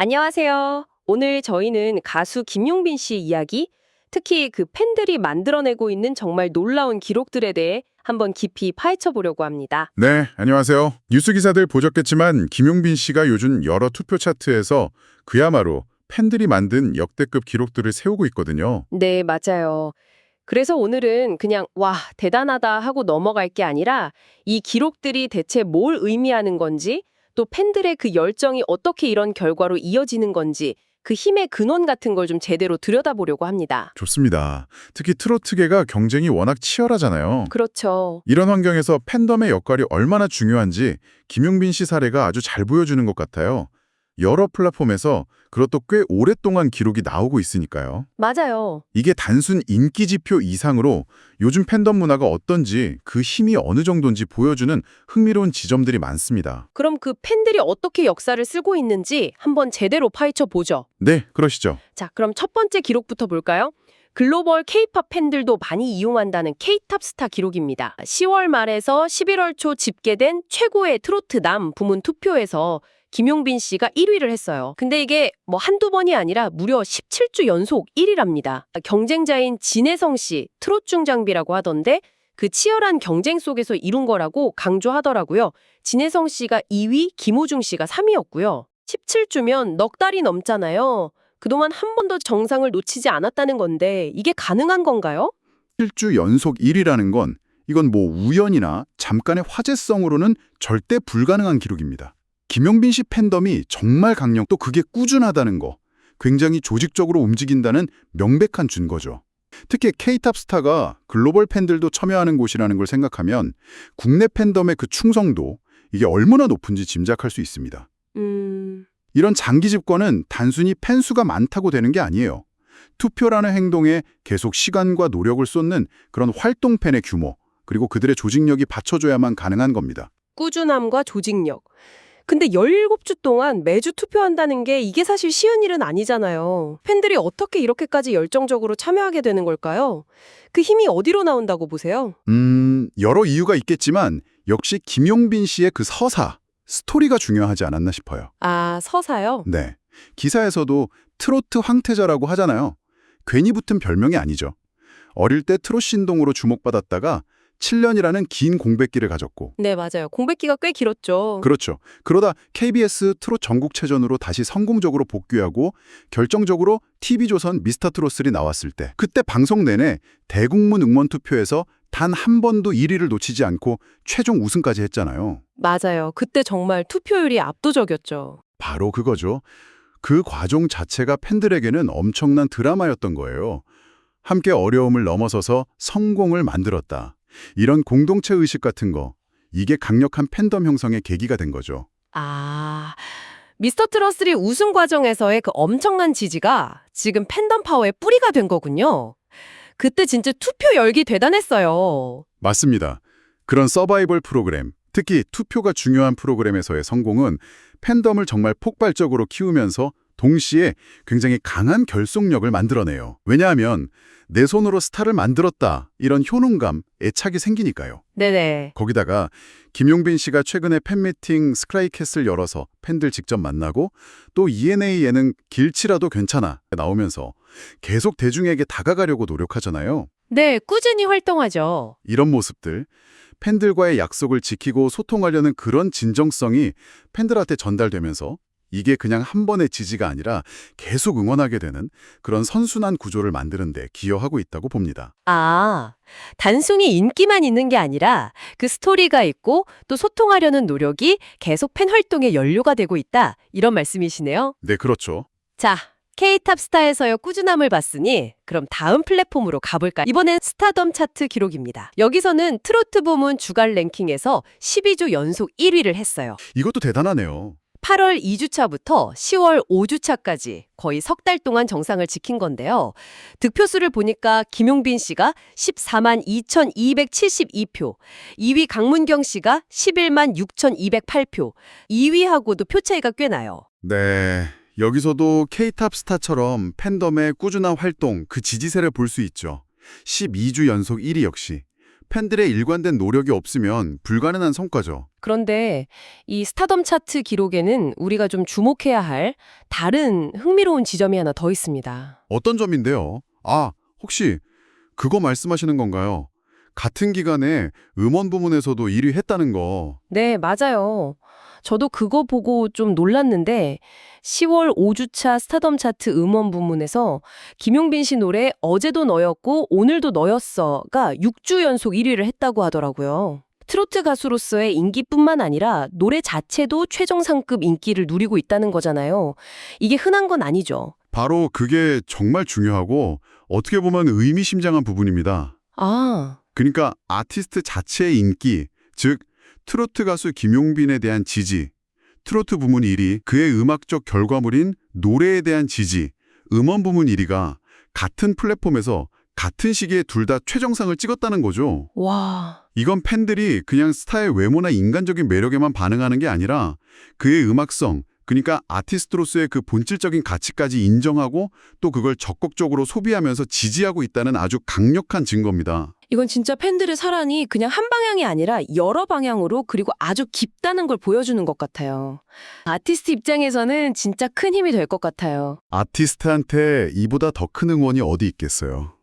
안녕하세요. 오늘 저희는 가수 김용빈 씨 이야기, 특히 그 팬들이 만들어내고 있는 정말 놀라운 기록들에 대해 한번 깊이 파헤쳐 보려고 합니다. 네, 안녕하세요. 뉴스 기사들 보셨겠지만 김용빈 씨가 요즘 여러 투표 차트에서 그야말로 팬들이 만든 역대급 기록들을 세우고 있거든요. 네, 맞아요. 그래서 오늘은 그냥 와, 대단하다 하고 넘어갈 게 아니라 이 기록들이 대체 뭘 의미하는 건지, 또 팬들의 그 열정이 어떻게 이런 결과로 이어지는 건지, 그 힘의 근원 같은 걸 좀 제대로 들여다보려고 합니다. 좋습니다. 특히 트로트계가 경쟁이 워낙 치열하잖아요. 그렇죠. 이런 환경에서 팬덤의 역할이 얼마나 중요한지 김용빈 씨 사례가 아주 잘 보여주는 것 같아요. 여러 플랫폼에서 그것도 꽤 오랫동안 기록이 나오고 있으니까요. 맞아요. 이게 단순 인기 지표 이상으로 요즘 팬덤 문화가 어떤지 그 힘이 어느 정도인지 보여주는 흥미로운 지점들이 많습니다. 그럼 그 팬들이 어떻게 역사를 쓰고 있는지 한번 제대로 파헤쳐 보죠. 네, 그러시죠. 자, 그럼 첫 번째 기록부터 볼까요? 글로벌 K-팝 팬들도 많이 이용한다는 K-탑 스타 기록입니다. 10월 말에서 11월 초 집계된 최고의 트로트 남 부문 투표에서 김용빈 씨가 1위를 했어요. 근데 이게 뭐 한두 번이 아니라 무려 17주 연속 1위랍니다. 경쟁자인 진혜성 씨, 트롯 중장비라고 하던데 그 치열한 경쟁 속에서 이룬 거라고 강조하더라고요. 진혜성 씨가 2위, 김호중 씨가 3위였고요. 17주면 넉 달이 넘잖아요. 그동안 한 번도 정상을 놓치지 않았다는 건데 이게 가능한 건가요? 7주 연속 1위라는 건 이건 뭐 우연이나 잠깐의 화제성으로는 절대 불가능한 기록입니다. 김용빈 씨 팬덤이 정말 강력 또 그게 꾸준하다는 거, 굉장히 조직적으로 움직인다는 명백한 증거죠. 특히 K-탑 스타가 글로벌 팬들도 참여하는 곳이라는 걸 생각하면 국내 팬덤의 그 충성도 이게 얼마나 높은지 짐작할 수 있습니다. 음, 이런 장기 집권은 단순히 팬수가 많다고 되는 게 아니에요. 투표라는 행동에 계속 시간과 노력을 쏟는 그런 활동 팬의 규모, 그리고 그들의 조직력이 받쳐줘야만 가능한 겁니다. 꾸준함과 조직력. 근데 17주 동안 매주 투표한다는 게 이게 사실 쉬운 일은 아니잖아요. 팬들이 어떻게 이렇게까지 열정적으로 참여하게 되는 걸까요? 그 힘이 어디로 나온다고 보세요? 음, 여러 이유가 있겠지만 역시 김용빈 씨의 그 서사, 스토리가 중요하지 않았나 싶어요. 아, 서사요? 네. 기사에서도 트로트 황태자라고 하잖아요. 괜히 붙은 별명이 아니죠. 어릴 때 트롯 신동으로 주목받았다가 7년이라는 긴 공백기를 가졌고 네, 맞아요. 공백기가 꽤 길었죠. 그렇죠. 그러다 KBS 트롯 전국체전으로 다시 성공적으로 복귀하고 결정적으로 TV조선 미스터트롯3 나왔을 때 그때 방송 내내 대국민 응원 투표에서 단 한 번도 1위를 놓치지 않고 최종 우승까지 했잖아요. 맞아요. 그때 정말 투표율이 압도적이었죠. 바로 그거죠. 그 과정 자체가 팬들에게는 엄청난 드라마였던 거예요. 함께 어려움을 넘어서서 성공을 만들었다. 이런 공동체 의식 같은 거, 이게 강력한 팬덤 형성의 계기가 된 거죠. 아, 미스터 트롯3 우승 과정에서의 그 엄청난 지지가 지금 팬덤 파워의 뿌리가 된 거군요. 그때 진짜 투표 열기 대단했어요. 맞습니다. 그런 서바이벌 프로그램, 특히 투표가 중요한 프로그램에서의 성공은 팬덤을 정말 폭발적으로 키우면서 동시에 굉장히 강한 결속력을 만들어내요. 왜냐하면 내 손으로 스타를 만들었다 이런 효능감, 애착이 생기니까요. 네네. 거기다가 김용빈 씨가 최근에 팬미팅 스크라이캐슬 열어서 팬들 직접 만나고 또 ENA 예능 길치라도 괜찮아 나오면서 계속 대중에게 다가가려고 노력하잖아요. 네, 꾸준히 활동하죠. 이런 모습들, 팬들과의 약속을 지키고 소통하려는 그런 진정성이 팬들한테 전달되면서 이게 그냥 한 번의 지지가 아니라 계속 응원하게 되는 그런 선순환 구조를 만드는 데 기여하고 있다고 봅니다. 아, 단순히 인기만 있는 게 아니라 그 스토리가 있고 또 소통하려는 노력이 계속 팬 활동의 연료가 되고 있다. 이런 말씀이시네요. 네, 그렇죠. 자, K-탑 스타에서의 꾸준함을 봤으니 그럼 다음 플랫폼으로 가볼까요? 이번엔 스타덤 차트 기록입니다. 여기서는 트로트 부문 주간 랭킹에서 12주 연속 1위를 했어요. 이것도 대단하네요. 8월 2주차부터 10월 5주차까지 거의 석 달 동안 정상을 지킨 건데요. 득표수를 보니까 김용빈 씨가 14만 2,272표, 2위 강문경 씨가 11만 6,208표, 2위하고도 표 차이가 꽤 나요. 네. 여기서도 K-탑 스타처럼 팬덤의 꾸준한 활동, 그 지지세를 볼 수 있죠. 12주 연속 1위 역시 팬들의 일관된 노력이 없으면 불가능한 성과죠. 그런데 이 스타덤 차트 기록에는 우리가 좀 주목해야 할 다른 흥미로운 지점이 하나 더 있습니다. 어떤 점인데요? 아, 혹시 그거 말씀하시는 건가요? 같은 기간에 음원 부문에서도 1위 했다는 거. 네, 맞아요. 저도 그거 보고 좀 놀랐는데 10월 5주차 스타덤 차트 음원 부문에서 김용빈 씨 노래 어제도 너였고 오늘도 너였어가 6주 연속 1위를 했다고 하더라고요. 트로트 가수로서의 인기뿐만 아니라 노래 자체도 최정상급 인기를 누리고 있다는 거잖아요. 이게 흔한 건 아니죠. 바로 그게 정말 중요하고 어떻게 보면 의미심장한 부분입니다. 아, 그러니까 아티스트 자체의 인기, 즉 트로트 가수 김용빈에 대한 지지, 트로트 부문 1위, 그의 음악적 결과물인 노래에 대한 지지, 음원 부문 1위가 같은 플랫폼에서 같은 시기에 둘 다 최정상을 찍었다는 거죠. 와. 이건 팬들이 그냥 스타의 외모나 인간적인 매력에만 반응하는 게 아니라 그의 음악성, 그러니까 아티스트로서의 그 본질적인 가치까지 인정하고 또 그걸 적극적으로 소비하면서 지지하고 있다는 아주 강력한 증거입니다. 이건 진짜 팬들의 사랑이 그냥 한 방향이 아니라 여러 방향으로 그리고 아주 깊다는 걸 보여주는 것 같아요. 아티스트 입장에서는 진짜 큰 힘이 될 것 같아요. 아티스트한테 이보다 더 큰 응원이 어디 있겠어요.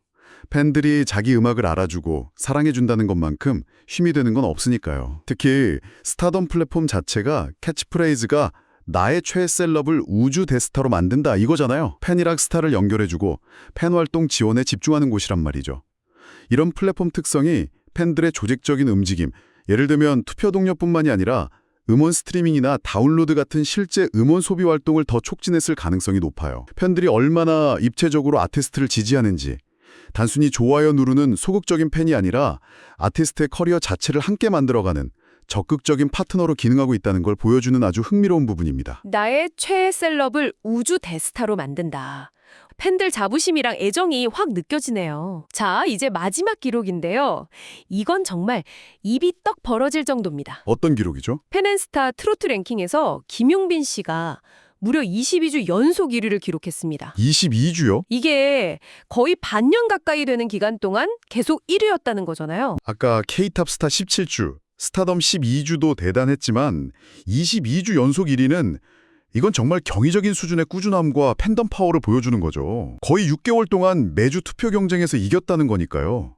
팬들이 자기 음악을 알아주고 사랑해준다는 것만큼 힘이 되는 건 없으니까요. 특히 스타덤 플랫폼 자체가 캐치프레이즈가 나의 최애셀럽을 우주 대스타로 만든다 이거잖아요. 팬이랑 스타를 연결해주고 팬 활동 지원에 집중하는 곳이란 말이죠. 이런 플랫폼 특성이 팬들의 조직적인 움직임, 예를 들면 투표 동료뿐만이 아니라 음원 스트리밍이나 다운로드 같은 실제 음원 소비 활동을 더 촉진했을 가능성이 높아요. 팬들이 얼마나 입체적으로 아티스트를 지지하는지, 단순히 좋아요 누르는 소극적인 팬이 아니라 아티스트의 커리어 자체를 함께 만들어가는 적극적인 파트너로 기능하고 있다는 걸 보여주는 아주 흥미로운 부분입니다. 나의 최애 셀럽을 우주 대스타로 만든다. 팬들 자부심이랑 애정이 확 느껴지네요. 자, 이제 마지막 기록인데요. 이건 정말 입이 떡 벌어질 정도입니다. 어떤 기록이죠? 팬앤스타 트로트 랭킹에서 김용빈 씨가 무려 22주 연속 1위를 기록했습니다. 22주요? 이게 거의 반년 가까이 되는 기간 동안 계속 1위였다는 거잖아요. 아까 K탑 스타 17주, 스타덤 12주도 대단했지만 22주 연속 1위는 이건 정말 경이적인 수준의 꾸준함과 팬덤 파워를 보여주는 거죠. 거의 6개월 동안 매주 투표 경쟁에서 이겼다는 거니까요.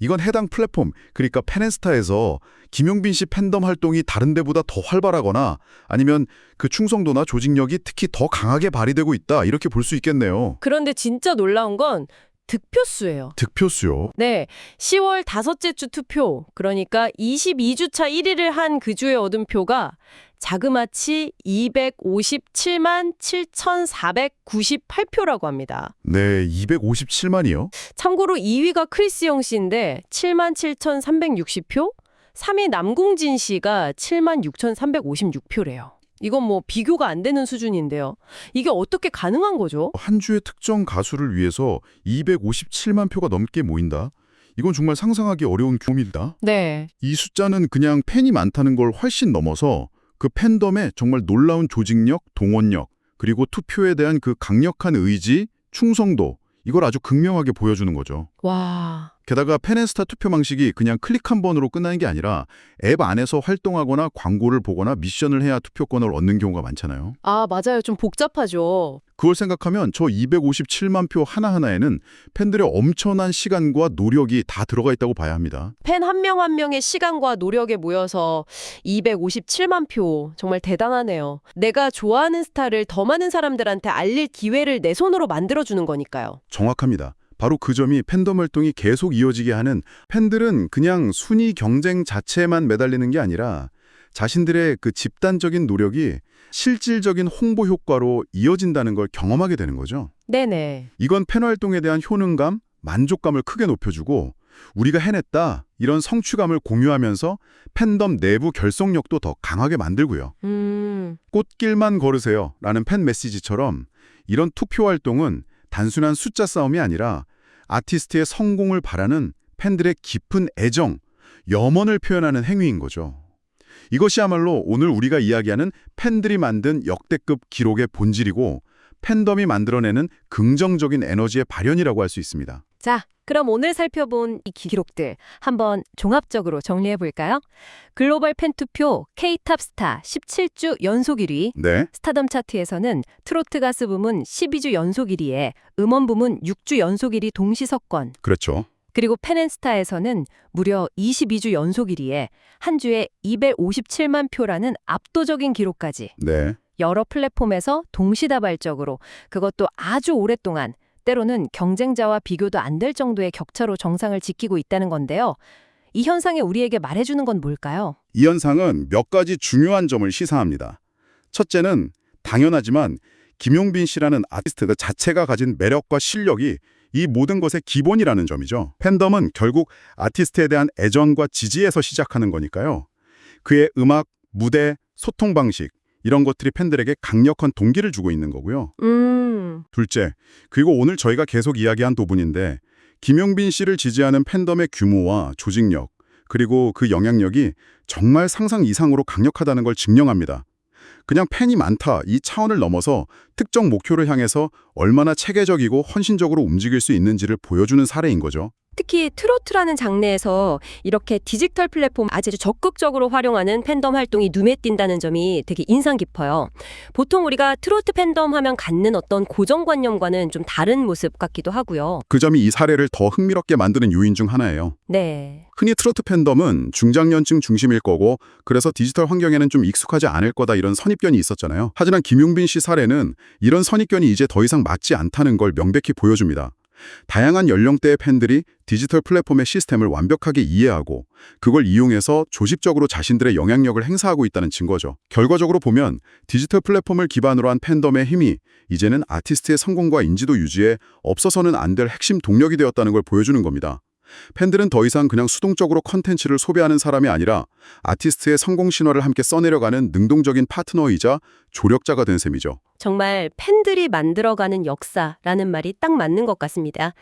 이건 해당 플랫폼, 그러니까 팬앤스타에서 김용빈 씨 팬덤 활동이 다른 데보다 더 활발하거나 아니면 그 충성도나 조직력이 특히 더 강하게 발휘되고 있다 이렇게 볼 수 있겠네요. 그런데 진짜 놀라운 건 득표수예요. 득표수요. 네, 10월 다섯째 주 투표, 그러니까 22주차 1위를 한 그 주에 얻은 표가 자그마치 257만 7,498표라고 합니다. 네, 257만이요. 참고로 2위가 크리스 영 씨인데 7만 7,360표, 3위 남궁진 씨가 7만 6,356표래요. 이건 뭐 비교가 안 되는 수준인데요. 이게 어떻게 가능한 거죠? 한 주의 특정 가수를 위해서 257만 표가 넘게 모인다? 이건 정말 상상하기 어려운 규모입니다. 네. 이 숫자는 그냥 팬이 많다는 걸 훨씬 넘어서 그 팬덤의 정말 놀라운 조직력, 동원력, 그리고 투표에 대한 그 강력한 의지, 충성도, 이걸 아주 극명하게 보여주는 거죠. 와. 게다가 팬앤스타 투표 방식이 그냥 클릭 한 번으로 끝나는 게 아니라 앱 안에서 활동하거나 광고를 보거나 미션을 해야 투표권을 얻는 경우가 많잖아요. 아, 맞아요. 좀 복잡하죠. 그걸 생각하면 저 257만 표 하나하나에는 팬들의 엄청난 시간과 노력이 다 들어가 있다고 봐야 합니다. 팬 한 명 한 명의 시간과 노력에 모여서 257만 표. 정말 대단하네요. 내가 좋아하는 스타를 더 많은 사람들한테 알릴 기회를 내 손으로 만들어주는 거니까요. 정확합니다. 바로 그 점이 팬덤 활동이 계속 이어지게 하는 팬들은 그냥 순위 경쟁 자체에만 매달리는 게 아니라 자신들의 그 집단적인 노력이 실질적인 홍보 효과로 이어진다는 걸 경험하게 되는 거죠. 네네. 이건 팬 활동에 대한 효능감, 만족감을 크게 높여주고 우리가 해냈다 이런 성취감을 공유하면서 팬덤 내부 결속력도 더 강하게 만들고요. 음, 꽃길만 걸으세요 라는 팬 메시지처럼 이런 투표 활동은 단순한 숫자 싸움이 아니라 아티스트의 성공을 바라는 팬들의 깊은 애정, 염원을 표현하는 행위인 거죠. 이것이야말로 오늘 우리가 이야기하는 팬들이 만든 역대급 기록의 본질이고 팬덤이 만들어내는 긍정적인 에너지의 발현이라고 할 수 있습니다. 자, 그럼 오늘 살펴본 이 기록들 한번 종합적으로 정리해 볼까요? 글로벌 팬투표 K-탑 스타 17주 연속 1위, 네. 스타덤 차트에서는 트로트 가수 부문 12주 연속 1위에 음원 부문 6주 연속 1위 동시 석권, 그렇죠. 그리고 펜앤스타에서는 무려 22주 연속 1위에 한 주에 257만 표라는 압도적인 기록까지 네. 여러 플랫폼에서 동시다발적으로 그것도 아주 오랫동안 때로는 경쟁자와 비교도 안 될 정도의 격차로 정상을 지키고 있다는 건데요. 이 현상이 우리에게 말해주는 건 뭘까요? 이 현상은 몇 가지 중요한 점을 시사합니다. 첫째는 당연하지만 김용빈 씨라는 아티스트 그 자체가 가진 매력과 실력이 이 모든 것의 기본이라는 점이죠. 팬덤은 결국 아티스트에 대한 애정과 지지에서 시작하는 거니까요. 그의 음악, 무대, 소통 방식 이런 것들이 팬들에게 강력한 동기를 주고 있는 거고요. 음, 둘째, 그리고 오늘 저희가 계속 이야기한 부분인데 김용빈 씨를 지지하는 팬덤의 규모와 조직력, 그리고 그 영향력이 정말 상상 이상으로 강력하다는 걸 증명합니다. 그냥 팬이 많다 이 차원을 넘어서 특정 목표를 향해서 얼마나 체계적이고 헌신적으로 움직일 수 있는지를 보여주는 사례인 거죠. 특히 트로트라는 장르에서 이렇게 디지털 플랫폼 아주 적극적으로 활용하는 팬덤 활동이 눈에 띈다는 점이 되게 인상 깊어요. 보통 우리가 트로트 팬덤 하면 갖는 어떤 고정관념과는 좀 다른 모습 같기도 하고요. 그 점이 이 사례를 더 흥미롭게 만드는 요인 중 하나예요. 네. 흔히 트로트 팬덤은 중장년층 중심일 거고 그래서 디지털 환경에는 좀 익숙하지 않을 거다 이런 선입견이 있었잖아요. 하지만 김용빈 씨 사례는 이런 선입견이 이제 더 이상 맞지 않다는 걸 명백히 보여줍니다. 다양한 연령대의 팬들이 디지털 플랫폼의 시스템을 완벽하게 이해하고 그걸 이용해서 조직적으로 자신들의 영향력을 행사하고 있다는 증거죠. 결과적으로 보면 디지털 플랫폼을 기반으로 한 팬덤의 힘이 이제는 아티스트의 성공과 인지도 유지에 없어서는 안 될 핵심 동력이 되었다는 걸 보여주는 겁니다. 팬들은 더 이상 그냥 수동적으로 컨텐츠를 소비하는 사람이 아니라 아티스트의 성공 신화를 함께 써내려가는 능동적인 파트너이자 조력자가 된 셈이죠. 정말 팬들이 만들어가는 역사라는 말이 딱 맞는 것 같습니다.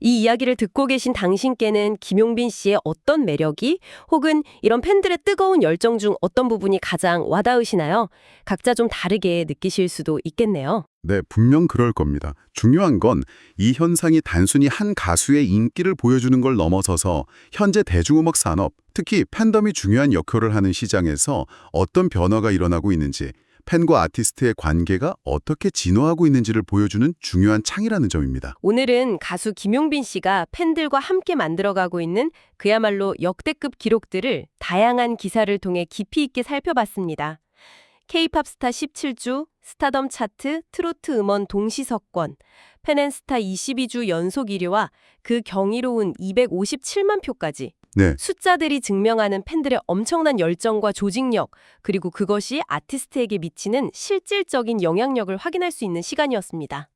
이 이야기를 듣고 계신 당신께는 김용빈 씨의 어떤 매력이 혹은 이런 팬들의 뜨거운 열정 중 어떤 부분이 가장 와닿으시나요? 각자 좀 다르게 느끼실 수도 있겠네요. 네, 분명 그럴 겁니다. 중요한 건 이 현상이 단순히 한 가수의 인기를 보여주는 걸 넘어서서 현재 대중음악 산업, 특히 팬덤이 중요한 역할을 하는 시장에서 어떤 변화가 일어나고 있는지, 팬과 아티스트의 관계가 어떻게 진화하고 있는지를 보여주는 중요한 창이라는 점입니다. 오늘은 가수 김용빈 씨가 팬들과 함께 만들어가고 있는 그야말로 역대급 기록들을 다양한 기사를 통해 깊이 있게 살펴봤습니다. K-팝 스타 17주, 스타덤 차트, 트로트 음원 동시 석권, 팬앤스타 22주 연속 1위와 그 경이로운 257만 표까지 네, 숫자들이 증명하는 팬들의 엄청난 열정과 조직력, 그리고 그것이 아티스트에게 미치는 실질적인 영향력을 확인할 수 있는 시간이었습니다.